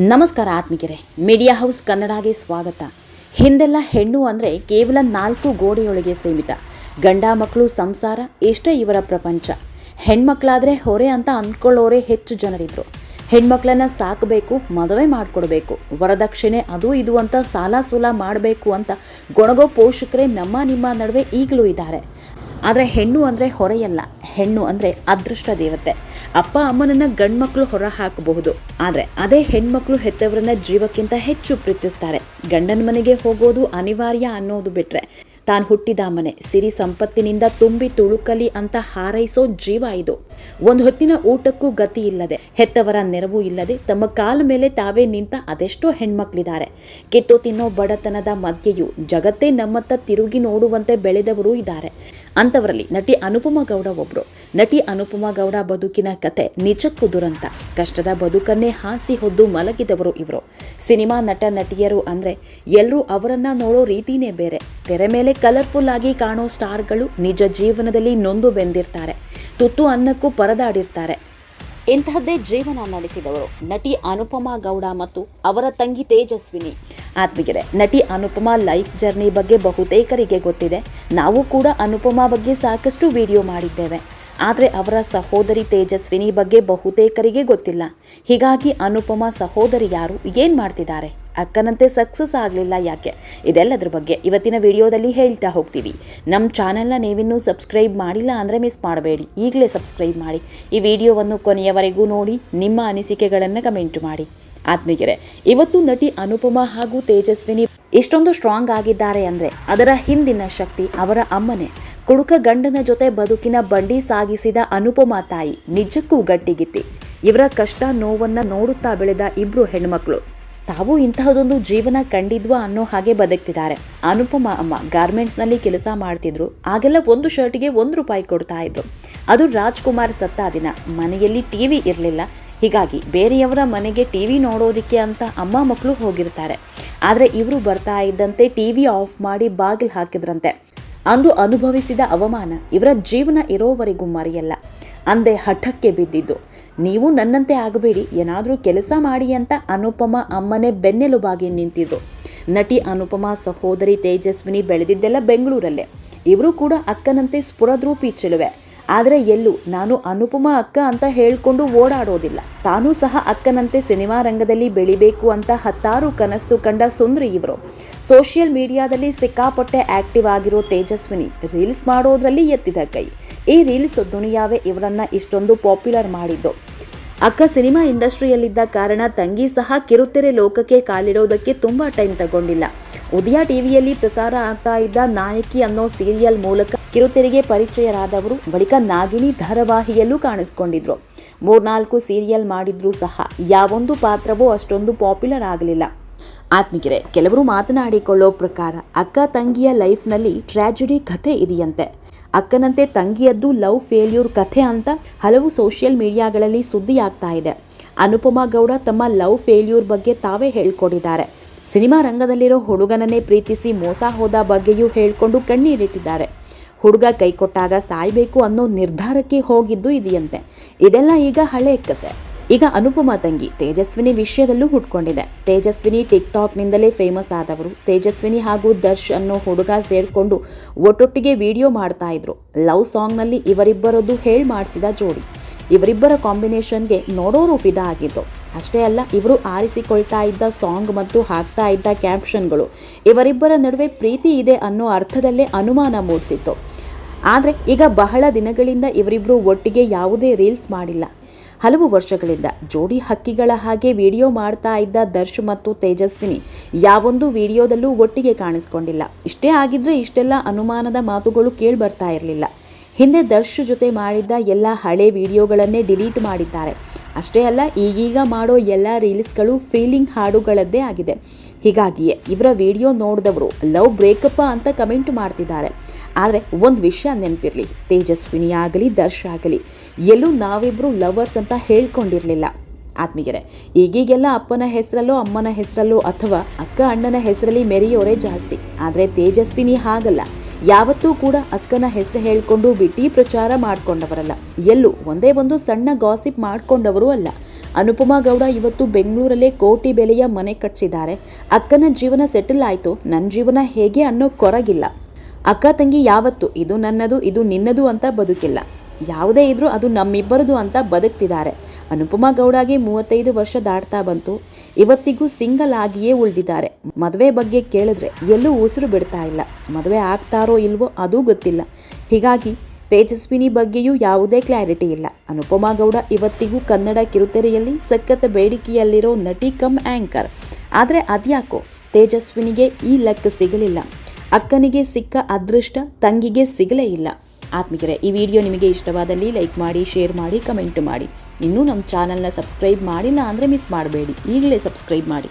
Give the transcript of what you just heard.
ನಮಸ್ಕಾರ ಆತ್ಮಿಕರೇ media house ಕನ್ನಡಗೆ ಸ್ವಾಗತ. ಹಿಂದೆಲ್ಲ ಹೆಣ್ಣು ಅಂದರೆ ಕೇವಲ ನಾಲ್ಕು ಗೋಡೆಯೊಳಗೆ ಸೀಮಿತ. ಗಂಡ ಮಕ್ಕಳು ಸಂಸಾರ, ಎಷ್ಟೇ ಇವರ ಪ್ರಪಂಚ. ಹೆಣ್ಮಕ್ಳಾದರೆ ಹೊರೆ ಅಂತ ಅಂದ್ಕೊಳ್ಳೋರೇ ಹೆಚ್ಚು ಜನರಿದ್ರು. ಹೆಣ್ಮಕ್ಳನ್ನ ಸಾಕಬೇಕು, ಮದುವೆ ಮಾಡಿಕೊಡ್ಬೇಕು. ವರದಕ್ಷಿಣೆ ಅದು ಇದು ಅಂತ ಸಾಲ ಸೂಲ ಮಾಡಬೇಕು ಅಂತ ಗೊಣಗೋ ಪೋಷಕರೇ ನಮ್ಮ ನಿಮ್ಮ ನಡುವೆ ಈಗಲೂ ಇದ್ದಾರೆ. ಆದರೆ ಹೆಣ್ಣು ಅಂದರೆ ಹೊರೆಯಲ್ಲ, ಹೆಣ್ಣು ಅಂದರೆ ಅದೃಷ್ಟ ದೇವತೆ. ಅಪ್ಪ ಅಮ್ಮನನ್ನ ಗಂಡ್ಮಕ್ಳು ಹೊರ ಹಾಕಬಹುದು ಆದರೆ ಅದೇ ಹೆಣ್ಮಕ್ಳು ಹೆತ್ತವರನ್ನ ಜೀವಕ್ಕಿಂತ ಹೆಚ್ಚು ಪ್ರೀತಿಸ್ತಾರೆ. ಗಂಡನ ಮನೆಗೆ ಹೋಗೋದು ಅನಿವಾರ್ಯ ಅನ್ನೋದು ಬಿಟ್ರೆ ತಾನು ಹುಟ್ಟಿದ ಮನೆ. ಸಿರಿ ಸಂಪತ್ತಿನಿಂದ ತುಂಬಿ ತುಳುಕಲಿ ಅಂತ ಹಾರೈಸೋ ಜೀವ ಇದು. ಒಂದು ಹೊತ್ತಿನ ಊಟಕ್ಕೂ ಗತಿ ಇಲ್ಲದೆ, ಹೆತ್ತವರ ನೆರವು ಇಲ್ಲದೆ, ತಮ್ಮ ಕಾಲ ಮೇಲೆ ತಾವೇ ನಿಂತ ಅದೆಷ್ಟೋ ಹೆಣ್ಮಕ್ಳಿದ್ದಾರೆ. ಕಿತ್ತು ತಿನ್ನೋ ಬಡತನದ ಮಧ್ಯೆಯೂ ಜಗತ್ತೇ ನಮ್ಮತ್ತ ತಿರುಗಿ ನೋಡುವಂತೆ ಬೆಳೆದವರು ಇದ್ದಾರೆ. ಅಂಥವರಲ್ಲಿ ನಟಿ ಅನುಪಮ ಗೌಡ ಒಬ್ರು. ನಟಿ ಅನುಪಮಾ ಗೌಡ ಬದುಕಿನ ಕತೆ ನಿಜಕ್ಕೂ ದುರಂತ. ಕಷ್ಟದ ಬದುಕನ್ನೇ ಹಾಸಿ ಹೊದ್ದು ಮಲಗಿದವರು ಇವರು. ಸಿನಿಮಾ ನಟ ನಟಿಯರು ಅಂದರೆ ಎಲ್ಲರೂ ಅವರನ್ನ ನೋಡೋ ರೀತಿನೇ ಬೇರೆ. ತೆರೆ ಮೇಲೆ ಕಲರ್ಫುಲ್ ಆಗಿ ಕಾಣೋ ಸ್ಟಾರ್ಗಳು ನಿಜ ಜೀವನದಲ್ಲಿ ನೊಂದು ಬೆಂದಿರ್ತಾರೆ. ತುತ್ತು ಅನ್ನಕ್ಕೂ ಪರದಾಡಿರ್ತಾರೆ. ಇಂತಹದ್ದೇ ಜೀವನ ನಡೆಸಿದವರು ನಟಿ ಅನುಪಮಾ ಗೌಡ ಮತ್ತು ಅವರ ತಂಗಿ ತೇಜಸ್ವಿನಿ. ಆತ್ಮೀಯರೇ, ನಟಿ ಅನುಪಮಾ ಲೈಫ್ ಜರ್ನಿ ಬಗ್ಗೆ ಬಹುತೇಕರಿಗೆ ಗೊತ್ತಿದೆ. ನಾವು ಕೂಡ ಅನುಪಮಾ ಬಗ್ಗೆ ಸಾಕಷ್ಟು ವಿಡಿಯೋ ಮಾಡಿದ್ದೇವೆ. ಆದರೆ ಅವರ ಸಹೋದರಿ ತೇಜಸ್ವಿನಿ ಬಗ್ಗೆ ಬಹುತೇಕರಿಗೆ ಗೊತ್ತಿಲ್ಲ. ಹೀಗಾಗಿ ಅನುಪಮಾ ಸಹೋದರಿ ಯಾರು, ಏನು ಮಾಡ್ತಿದ್ದಾರೆ? ಅಕ್ಕನಂತೆ ಸಕ್ಸಸ್ ಆಗಲಿಲ್ಲ ಯಾಕೆ? ಇದೆಲ್ಲದ್ರ ಬಗ್ಗೆ ಇವತ್ತಿನ ವಿಡಿಯೋದಲ್ಲಿ ಹೇಳ್ತಾ ಹೋಗ್ತೀವಿ. ನಮ್ಮ ಚಾನೆಲ್ನ ನೀವಿನ್ನೂ ಸಬ್ಸ್ಕ್ರೈಬ್ ಮಾಡಿಲ್ಲ ಅಂದರೆ ಮಿಸ್ ಮಾಡಬೇಡಿ. ಈಗಲೇ ಸಬ್ಸ್ಕ್ರೈಬ್ ಮಾಡಿ. ಈ ವಿಡಿಯೋವನ್ನು ಕೊನೆಯವರೆಗೂ ನೋಡಿ, ನಿಮ್ಮ ಅನಿಸಿಕೆಗಳನ್ನು ಕಮೆಂಟ್ ಮಾಡಿ. ಆತ್ಮೀಗೆರೆ ಇವತ್ತು ನಟಿ ಅನುಪಮಾ ಹಾಗೂ ತೇಜಸ್ವಿನಿ ಇಷ್ಟೊಂದು ಸ್ಟ್ರಾಂಗ್ ಆಗಿದ್ದಾರೆ ಅಂದರೆ ಅದರ ಹಿಂದಿನ ಶಕ್ತಿ ಅವರ ಅಮ್ಮನೇ. ಕುಡುಕ ಗಂಡನ ಜೊತೆ ಬದುಕಿನ ಬಂಡಿ ಸಾಗಿಸಿದ ಅನುಪಮಾ ತಾಯಿ ನಿಜಕ್ಕೂ ಗಟ್ಟಿಗಿತ್ತಿ. ಇವರ ಕಷ್ಟ ನೋವನ್ನ ನೋಡುತ್ತಾ ಬೆಳೆದ ಇಬ್ರು ಹೆಣ್ಮಕ್ಳು. ತಾವು ಇಂತಹದೊಂದು ಜೀವನ ಕಂಡಿದ್ವಾ ಅನ್ನೋ ಹಾಗೆ ಬದುಕ್ತಿದ್ದಾರೆ. ಅನುಪಮ ಅಮ್ಮ ಗಾರ್ಮೆಂಟ್ಸ್ನಲ್ಲಿ ಕೆಲಸ ಮಾಡ್ತಿದ್ರು. ಆಗೆಲ್ಲ ಒಂದು ಶರ್ಟಿಗೆ ಒಂದು ರೂಪಾಯಿ ಕೊಡ್ತಾ ಇದ್ರು. ಅದು ರಾಜ್ಕುಮಾರ್ ಸತ್ತ ದಿನ. ಮನೆಯಲ್ಲಿ ಟಿವಿ ಇರಲಿಲ್ಲ. ಹೀಗಾಗಿ ಬೇರೆಯವರ ಮನೆಗೆ ಟಿವಿ ನೋಡೋದಿಕ್ಕೆ ಅಂತ ಅಮ್ಮ ಮಕ್ಕಳು ಹೋಗಿರ್ತಾರೆ. ಆದರೆ ಇವರು ಬರ್ತಾ ಇದ್ದಂತೆ ಟಿವಿ ಆಫ್ ಮಾಡಿ ಬಾಗಿಲು ಹಾಕಿದ್ರಂತೆ. ಅಂದು ಅನುಭವಿಸಿದ ಅವಮಾನ ಇವರ ಜೀವನ ಇರೋವರೆಗೂ ಮರೆಯಲ್ಲ. ಅಂದೆ ಹಠಕ್ಕೆ ಬಿದ್ದಿದ್ದು, ನೀವು ನನ್ನಂತೆ ಆಗಬೇಡಿ, ಏನಾದರೂ ಕೆಲಸ ಮಾಡಿ ಅಂತ ಅನುಪಮ ಅಮ್ಮನೇ ಬೆನ್ನೆಲುಬಾಗಿ ನಿಂತಿದ್ರು ನಟಿ ಅನುಪಮ ಸಹೋದರಿ ತೇಜಸ್ವಿನಿ ಬೆಳೆದಿದ್ದೆಲ್ಲ ಬೆಂಗಳೂರಲ್ಲೇ. ಇವರು ಕೂಡ ಅಕ್ಕನಂತೆ ಸ್ಫುರದ್ರೂಪಿ ಚೆಲುವೆ. ಆದರೆ ಎಲ್ಲೂ ನಾನು ಅನುಪಮ ಅಕ್ಕ ಅಂತ ಹೇಳಿಕೊಂಡು ಓಡಾಡೋದಿಲ್ಲ. ತಾನೂ ಸಹ ಅಕ್ಕನಂತೆ ಸಿನಿಮಾ ರಂಗದಲ್ಲಿ ಬೆಳಿಬೇಕು ಅಂತ ಹತ್ತಾರು ಕನಸು ಕಂಡ ಸುಂದ್ರಿ ಇವರು. ಸೋಷಿಯಲ್ ಮೀಡಿಯಾದಲ್ಲಿ ಸಿಕ್ಕಾಪಟ್ಟೆ ಆಕ್ಟಿವ್ ಆಗಿರೋ ತೇಜಸ್ವಿನಿ ರೀಲ್ಸ್ ಮಾಡೋದ್ರಲ್ಲಿ ಎತ್ತಿದ ಕೈ. ಈ ರೀಲ್ಸ್ ದುನಿಯಾವೇ ಇವರನ್ನ ಇಷ್ಟೊಂದು ಪಾಪ್ಯುಲರ್ ಮಾಡಿದ್ದು. ಅಕ್ಕ ಸಿನಿಮಾ ಇಂಡಸ್ಟ್ರಿಯಲ್ಲಿದ್ದ ಕಾರಣ ತಂಗಿ ಸಹ ಕಿರುತೆರೆ ಲೋಕಕ್ಕೆ ಕಾಲಿಡೋದಕ್ಕೆ ತುಂಬ ಟೈಮ್ ತಗೊಂಡಿಲ್ಲ. ಉದಯ ಟಿವಿಯಲ್ಲಿ ಪ್ರಸಾರ ಆಗ್ತಾ ಇದ್ದ ನಾಯಕಿ ಅನ್ನೋ ಸೀರಿಯಲ್ ಮೂಲಕ ಕಿರುತೆರೆಗೆ ಪರಿಚಯರಾದವರು, ಬಳಿಕ ನಾಗಿಣಿ ಧಾರಾವಾಹಿಯಲ್ಲೂ ಕಾಣಿಸ್ಕೊಂಡಿದ್ರು. ಮೂರ್ನಾಲ್ಕು ಸೀರಿಯಲ್ ಮಾಡಿದ್ರೂ ಸಹ ಯಾವೊಂದು ಪಾತ್ರವೂ ಅಷ್ಟೊಂದು ಪಾಪ್ಯುಲರ್ ಆಗಲಿಲ್ಲ. ಆತ್ಮಿಕರೆ, ಕೆಲವರು ಮಾತನಾಡಿಕೊಳ್ಳೋ ಪ್ರಕಾರ ಅಕ್ಕ ತಂಗಿಯ ಲೈಫ್ನಲ್ಲಿ ಟ್ರ್ಯಾಜಿಡಿ ಕಥೆ ಇದೆಯಂತೆ. ಅಕ್ಕನಂತೆ ತಂಗಿಯದ್ದು ಲವ್ ಫೇಲ್ಯೂರ್ ಕಥೆ ಅಂತ ಹಲವು ಸೋಷಿಯಲ್ ಮೀಡಿಯಾಗಳಲ್ಲಿ ಸುದ್ದಿ ಆಗ್ತಾ ಇದೆ. ಅನುಪಮಾ ಗೌಡ ತಮ್ಮ ಲವ್ ಫೇಲ್ಯೂರ್ ಬಗ್ಗೆ ತಾವೇ ಹೇಳ್ಕೊಂಡಿದ್ದಾರೆ. ಸಿನಿಮಾ ರಂಗದಲ್ಲಿರೋ ಹುಡುಗನನ್ನೇ ಪ್ರೀತಿಸಿ ಮೋಸ ಹೋದ ಬಗ್ಗೆಯೂ ಹೇಳ್ಕೊಂಡು ಕಣ್ಣೀರಿಟ್ಟಿದ್ದಾರೆ. ಹುಡುಗ ಕೈಕೊಟ್ಟಾಗ ಸಾಯಬೇಕು ಸಾಯ್ಬೇಕು ಅನ್ನೋ ನಿರ್ಧಾರಕ್ಕೆ ಹೋಗಿದ್ದು ಇದೆಯಂತೆ. ಇದೆಲ್ಲ ಈಗ ಹಳೆ ಕತೆ. ಈಗ ಅನುಪಮ ತಂಗಿ ತೇಜಸ್ವಿನಿ ವಿಷಯದಲ್ಲೂ ಹುಟ್ಕೊಂಡಿದೆ. ತೇಜಸ್ವಿನಿ ಟಿಕ್ಟಾಕ್ನಿಂದಲೇ ಫೇಮಸ್ ಆದವರು. ತೇಜಸ್ವಿನಿ ಹಾಗೂ ದರ್ಶ್ ಅನ್ನೋ ಹುಡುಗ ಸೇರಿಕೊಂಡು ಒಟ್ಟೊಟ್ಟಿಗೆ ವಿಡಿಯೋ ಮಾಡ್ತಾ ಇದ್ರು. ಲವ್ ಸಾಂಗ್ನಲ್ಲಿ ಇವರಿಬ್ಬರದ್ದು ಹೇಳಿ ಮಾಡಿಸಿದ ಜೋಡಿ. ಇವರಿಬ್ಬರ ಕಾಂಬಿನೇಷನ್ಗೆ ನೋಡೋರು ಫಿದಾ ಆಗಿದ್ರು. ಅಷ್ಟೇ ಅಲ್ಲ, ಇವರು ಆರಿಸಿಕೊಳ್ತಾ ಇದ್ದ ಸಾಂಗ್ ಮತ್ತು ಹಾಕ್ತಾ ಇದ್ದ ಕ್ಯಾಪ್ಷನ್ಗಳು. ಇವರಿಬ್ಬರ ನಡುವೆ ಪ್ರೀತಿ ಇದೆ ಅನ್ನೋ ಅರ್ಥದಲ್ಲೇ ಅನುಮಾನ ಮೂಡಿಸಿತ್ತು. ಆದರೆ ಈಗ ಬಹಳ ದಿನಗಳಿಂದ ಇವರಿಬ್ಬರು ಒಟ್ಟಿಗೆ ಯಾವುದೇ ರೀಲ್ಸ್ ಮಾಡಿಲ್ಲ. ಹಲವು ವರ್ಷಗಳಿಂದ ಜೋಡಿ ಹಕ್ಕಿಗಳ ಹಾಗೆ ವಿಡಿಯೋ ಮಾಡ್ತಾ ಇದ್ದ ದರ್ಶ್ ಮತ್ತು ತೇಜಸ್ವಿನಿ ಯಾವೊಂದು ವಿಡಿಯೋದಲ್ಲೂ ಒಟ್ಟಿಗೆ ಕಾಣಿಸ್ಕೊಂಡಿಲ್ಲ. ಇಷ್ಟೇ ಆಗಿದ್ರೆ ಇಷ್ಟೆಲ್ಲ ಅನುಮಾನದ ಮಾತುಗಳು ಕೇಳಿ ಬರ್ತಾ ಇರಲಿಲ್ಲ. ಹಿಂದೆ ದರ್ಶ್ ಜೊತೆ ಮಾಡಿದ್ದ ಎಲ್ಲ ಹಳೆ ವಿಡಿಯೋಗಳನ್ನೇ ಡಿಲೀಟ್ ಮಾಡಿದ್ದಾರೆ. ಅಷ್ಟೇ ಅಲ್ಲ, ಈಗೀಗ ಮಾಡೋ ಎಲ್ಲ ರೀಲ್ಸ್ಗಳು ಫೀಲಿಂಗ್ ಹಾಡುಗಳದ್ದೇ ಆಗಿದೆ. ಹೀಗಾಗಿಯೇ ಇವರ ವಿಡಿಯೋ ನೋಡಿದವರು ಲವ್ ಬ್ರೇಕಪ್ಪ ಅಂತ ಕಮೆಂಟ್ ಮಾಡ್ತಿದ್ದಾರೆ. ಆದರೆ ಒಂದು ವಿಷಯ ನೆನಪಿರಲಿ ತೇಜಸ್ವಿನಿ ಆಗಲಿ ದರ್ಶ್ ಆಗಲಿ, ಎಲ್ಲೂ ನಾವಿಬ್ಬರು ಲವರ್ಸ್ ಅಂತ ಹೇಳ್ಕೊಂಡಿರಲಿಲ್ಲ. ಆತ್ಮೀಯರೇ, ಈಗೀಗೆಲ್ಲ ಅಪ್ಪನ ಹೆಸರಲ್ಲೋ, ಅಮ್ಮನ ಹೆಸರಲ್ಲೋ ಅಥವಾ ಅಕ್ಕ ಅಣ್ಣನ ಹೆಸರಲ್ಲಿ ಮೆರೆಯೋರೇ ಜಾಸ್ತಿ. ಆದರೆ ತೇಜಸ್ವಿನಿ ಹಾಗಲ್ಲ. ಯಾವತ್ತೂ ಕೂಡ ಅಕ್ಕನ ಹೆಸರು ಹೇಳಿಕೊಂಡು ಬಿಟ್ಟಿ ಪ್ರಚಾರ ಮಾಡಿಕೊಂಡವರಲ್ಲ. ಎಲ್ಲೂ ಒಂದೇ ಒಂದು ಸಣ್ಣ ಗಾಸಿಪ್ ಮಾಡ್ಕೊಂಡವರು ಅಲ್ಲ. ಅನುಪಮಾ ಗೌಡ ಇವತ್ತು ಬೆಂಗಳೂರಲ್ಲೇ ಕೋಟಿ ಬೆಲೆಯ ಮನೆ ಕಟ್ಟಿಸಿದ್ದಾರೆ ಅಕ್ಕನ ಜೀವನ ಸೆಟಲ್ ಆಯಿತು. ನನ್ನ ಜೀವನ ಹೇಗೆ ಅನ್ನೋ ಕೊರಗಿಲ್ಲ. ಅಕ್ಕ ತಂಗಿ ಯಾವತ್ತು? ಇದು ನನ್ನದು, ಇದು ನಿನ್ನದು ಅಂತ ಬದುಕಿಲ್ಲ. ಯಾವುದೇ ಇದ್ರೂ ಅದು ನಮ್ಮಿಬ್ಬರದು ಅಂತ ಬದುಕ್ತಿದ್ದಾರೆ. ಅನುಪಮಾ ಗೌಡಗೆ ಮೂವತ್ತೈದು ವರ್ಷ ದಾಟ್ತಾ ಬಂತು. ಇವತ್ತಿಗೂ ಸಿಂಗಲ್ ಆಗಿಯೇ ಉಳಿದಿದ್ದಾರೆ. ಮದುವೆ ಬಗ್ಗೆ ಕೇಳಿದ್ರೆ ಎಲ್ಲೂ ಉಸಿರು ಬಿಡ್ತಾ ಇಲ್ಲ. ಮದುವೆ ಆಗ್ತಾರೋ ಇಲ್ವೋ ಅದೂ ಗೊತ್ತಿಲ್ಲ. ಹೀಗಾಗಿ ತೇಜಸ್ವಿನಿ ಬಗ್ಗೆಯೂ ಯಾವುದೇ ಕ್ಲಾರಿಟಿ ಇಲ್ಲ. ಅನುಪಮಾ ಗೌಡ ಇವತ್ತಿಗೂ ಕನ್ನಡ ಕಿರುತೆರೆಯಲ್ಲಿ ಸಖತ್ ಬೇಡಿಕೆಯಲ್ಲಿರೋ ನಟಿ ಕಮ್ ಆ್ಯಂಕರ್ ಆದರೆ ಅದ್ಯಾಕೋ? ತೇಜಸ್ವಿನಿಗೆ ಈ ಲೆಕ್ಕ ಸಿಗಲಿಲ್ಲ. ಅಕ್ಕನಿಗೆ ಸಿಕ್ಕ ಅದೃಷ್ಟ ತಂಗಿಗೆ ಸಿಗಲೇ ಇಲ್ಲ. ಆತ್ಮೀಯರೇ, ಈ ವಿಡಿಯೋ ನಿಮಗೆ ಇಷ್ಟವಾದಲ್ಲಿ ಲೈಕ್ ಮಾಡಿ, ಶೇರ್ ಮಾಡಿ, ಕಮೆಂಟ್ ಮಾಡಿ. ಇನ್ನೂ ನಮ್ಮ ಚಾನಲ್ನ ಸಬ್ಸ್ಕ್ರೈಬ್ ಮಾಡಿಲ್ಲ ಅಂದರೆ ಮಿಸ್ ಮಾಡಬೇಡಿ. ಈಗಲೇ ಸಬ್ಸ್ಕ್ರೈಬ್ ಮಾಡಿ.